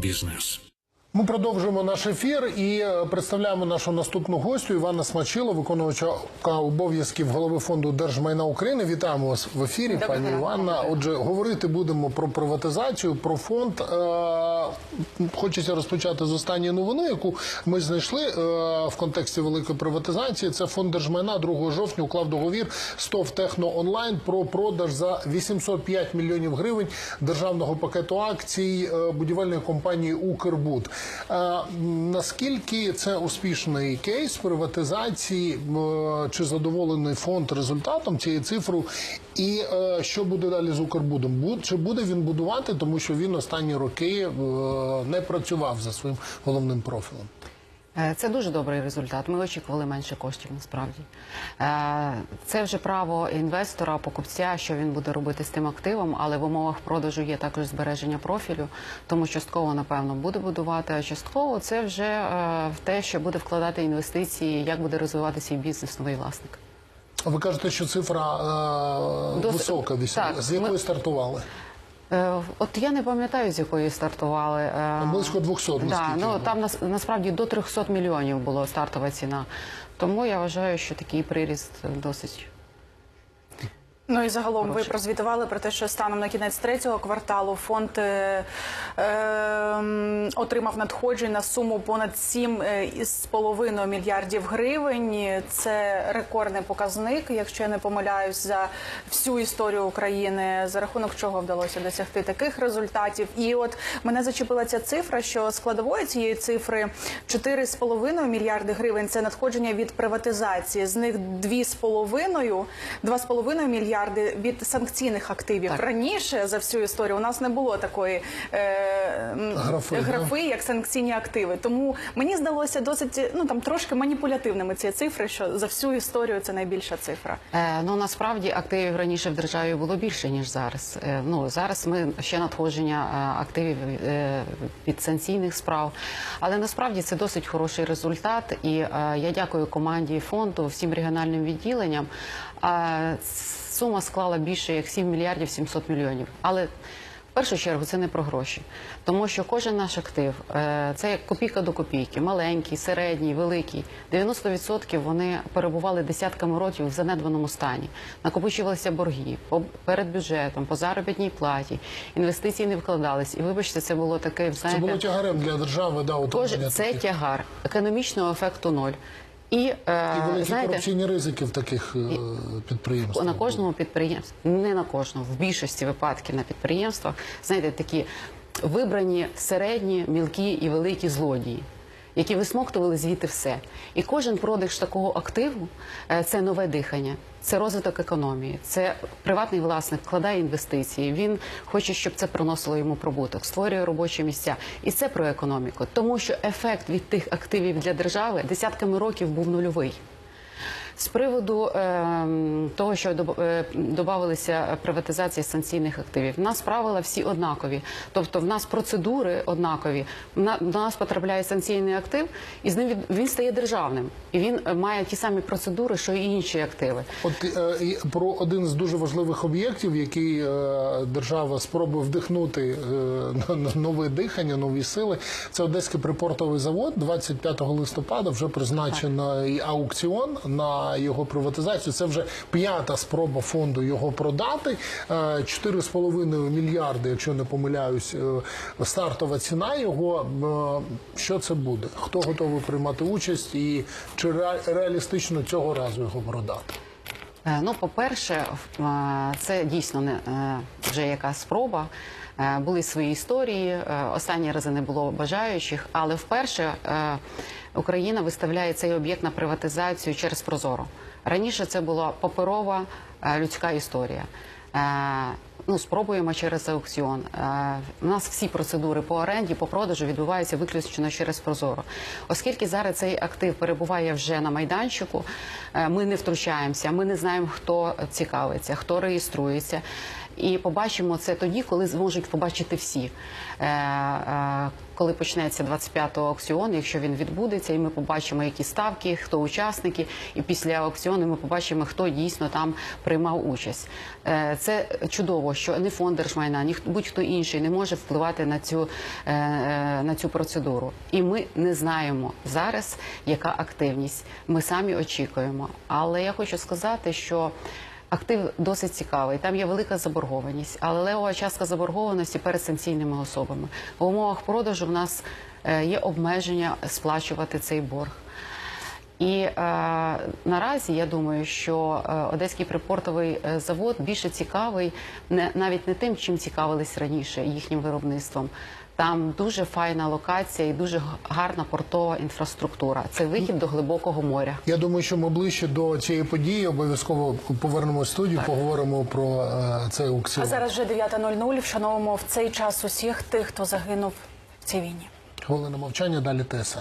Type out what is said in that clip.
бізнес. Ми продовжуємо наш ефір і е, представляємо нашу наступну гостю Івана Смачило, виконувача обов'язків голови фонду держмайна України. Вітаємо вас в ефірі, пані Іванна. Отже, говорити будемо про приватизацію, про фонд. Е, Хочеться розпочати з останньої новини, яку ми знайшли е, в контексті великої приватизації. Це фонд держмайна 2 жовтня уклав договір з ТОВ Техно Онлайн про продаж за 805 мільйонів гривень державного пакету акцій будівельної компанії Укрбуд. Е, Наскільки це успішний кейс приватизації? Е, Чи задоволений фонд результатом цієї цифри? І е, що буде далі з Укрбудом? Бу- Чи буде він будувати, тому що він останні роки не працював за своїм головним профілем? Е, Це дуже добрий результат. Ми очікували менше коштів насправді. Е, Це вже право інвестора, покупця, що він буде робити з тим активом, але в умовах продажу є також збереження профілю, тому частково, напевно, буде будувати, а частково це вже е, в те, що буде вкладати інвестиції, як буде розвивати свій бізнес новий власник. Ви кажете, що цифра е, Досить- висока, вісім- так, з якої ми- стартували? Е, От я не пам'ятаю, з якої стартували. Е, Близько 200, Да, ну там нас, насправді до 300 мільйонів було стартова ціна. Тому я вважаю, що такий приріст досить. Ну і загалом ви прозвітували про те, що станом на кінець третього кварталу фонд е, е, отримав надходжень на суму понад 7,5 мільярдів гривень. Це рекордний показник, якщо я не помиляюсь, за всю історію України, за рахунок чого вдалося досягти таких результатів. І от мене зачепила ця цифра, що складовою цієї цифри 4,5 мільярди гривень це надходження від приватизації. З них 2,5 2,5 мільярди від санкційних активів. Так. Раніше за всю історію у нас не було такої е, м, Графи, да? як санкційні активи. Тому мені здалося досить ну там трошки маніпулятивними ці цифри, що за всю історію це найбільша цифра. Е, ну насправді активів раніше в державі було більше ніж зараз. Е, ну зараз ми ще надходження е, активів е, від санкційних справ. Але насправді це досить хороший результат. І е, я дякую команді фонду, всім регіональним відділенням. Е, сума склала більше як 7 мільярдів 700 мільйонів. Але в першу чергу це не про гроші, тому що кожен наш актив е, це як копійка до копійки, маленький, середній, великий. 90% вони перебували десятками років в занедбаному стані. Накопичувалися борги перед бюджетом, по заробітній платі, інвестиції не вкладались. І вибачте, це було таке Це було тягарем для держави, да, Кож- це таких. тягар економічного ефекту ноль. І, е, І великі знаєте, корупційні ризики в таких е, підприємствах. на кожному підприємстві, не на кожному, в більшості випадків на підприємствах, знаєте, такі вибрані середні, мілкі і великі злодії, які висмоктували звідти все. І кожен продаж такого активу е, це нове дихання. Це розвиток економії, це приватний власник вкладає інвестиції. Він хоче, щоб це приносило йому прибуток, створює робочі місця, і це про економіку, тому що ефект від тих активів для держави десятками років був нульовий. З приводу е, того, що доб- е, додавалися приватизації санкційних активів, в нас правила всі однакові. Тобто, в нас процедури однакові. До нас потрапляє санкційний актив, і з ним від- він стає державним. І він е, має ті самі процедури, що і інші активи. От е, про один з дуже важливих об'єктів, який е, держава спробує вдихнути е, нове дихання, нові сили. Це Одеський припортовий завод. 25 листопада вже призначений аукціон на його приватизацію. Це вже п'ята спроба фонду його продати. Е, 4,5 мільярди, якщо не помиляюсь, е, стартова ціна його. Е, Що це буде? Хто готовий приймати участь, і чи ре- реалістично цього разу його продати? Е, Ну, по-перше, е, це дійсно не е, вже яка спроба. Е, Були свої історії. е, Останні рази не було бажаючих, але вперше е, Україна виставляє цей об'єкт на приватизацію через Прозоро. Раніше це була паперова людська історія. Ну, спробуємо через аукціон. Е, У нас всі процедури по оренді, по продажу відбуваються виключно через Прозоро. Оскільки зараз цей актив перебуває вже на майданчику, е, ми не втручаємося, ми не знаємо, хто цікавиться, хто реєструється. І побачимо це тоді, коли зможуть побачити всі. Е, коли почнеться 25-го аукціон, якщо він відбудеться, і ми побачимо, які ставки, хто учасники, і після аукціону ми побачимо, хто дійсно там приймав участь. Це чудово, що не фонд держмайна, ні будь-хто інший не може впливати на цю, е, е, на цю процедуру. І ми не знаємо зараз, яка активність. Ми самі очікуємо. Але я хочу сказати, що Актив досить цікавий. Там є велика заборгованість, але левова частка заборгованості перед санкційними особами. В умовах продажу в нас е, є обмеження сплачувати цей борг. І е, наразі я думаю, що е, Одеський припортовий е, завод більше цікавий не навіть не тим, чим цікавились раніше їхнім виробництвом. Там дуже файна локація і дуже гарна портова інфраструктура. Це вихід до глибокого моря. Я думаю, що ми ближче до цієї події обов'язково повернемо студію, поговоримо про е, цей А аукціон. зараз вже 9.00. Вшановуємо в цей час усіх тих, хто загинув в цій війні. Хвилина мовчання, далі ТСН.